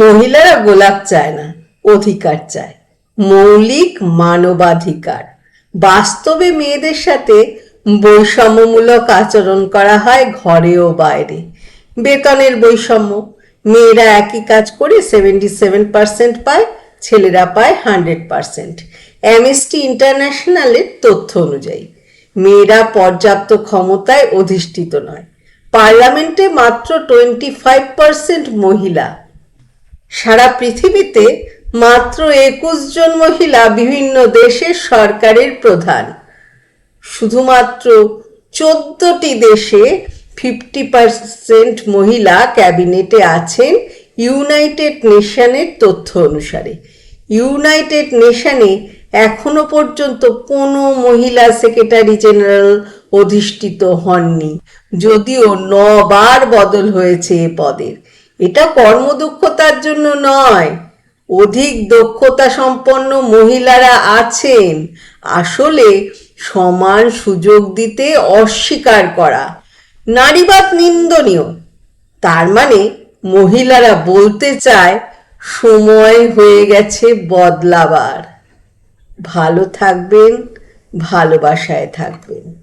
মহিলারা গোলাপ চায় না, অধিকার চায়। মৌলিক মানবাধিকার। বাস্তবে মেয়েদের সাথে বৈষম্যমূলক আচরণ করা হয় ঘরে ও বাইরে। বেতনের বৈষম্য। মেয়েরা একই কাজ করে সেভেন্টি সেভেন পার্সেন্ট পায়, ছেলেরা পায় হান্ড্রেড পার্সেন্ট অ্যামনেস্টি ইন্টারন্যাশনালের তথ্য অনুযায়ী, মেয়েরা পর্যাপ্ত ক্ষমতায় অধিষ্ঠিত নয়। পার্লামেন্টে মাত্র টোয়েন্টি ফাইভ পার্সেন্ট মহিলা সারা পৃথিবীতে মাত্র একুশ জন মহিলা বিভিন্ন দেশের সরকারের প্রধান। শুধুমাত্র চোদ্দটি দেশে ফিফটি পার্সেন্ট মহিলা ক্যাবিনেটে আছেন ইউনাইটেড নেশনের তথ্য অনুসারে। ইউনাইটেড নেশনে এখনও পর্যন্ত কোনো মহিলা সেক্রেটারি জেনারেল অধিষ্ঠিত হননি, যদিও নবার বদল হয়েছে এ পদের। এটা কর্মদক্ষতার জন্য নয়। অধিক দক্ষতা সম্পন্ন মহিলারা আছেন। আসলে সমান সুযোগ দিতে অস্বীকার করা। নারীবাদ নিন্দনীয়। তার মানে মহিলারা বলতে চায়, সময় হয়ে গেছে বদলাবার। ভালো থাকবেন, ভালোবাসায় থাকবেন।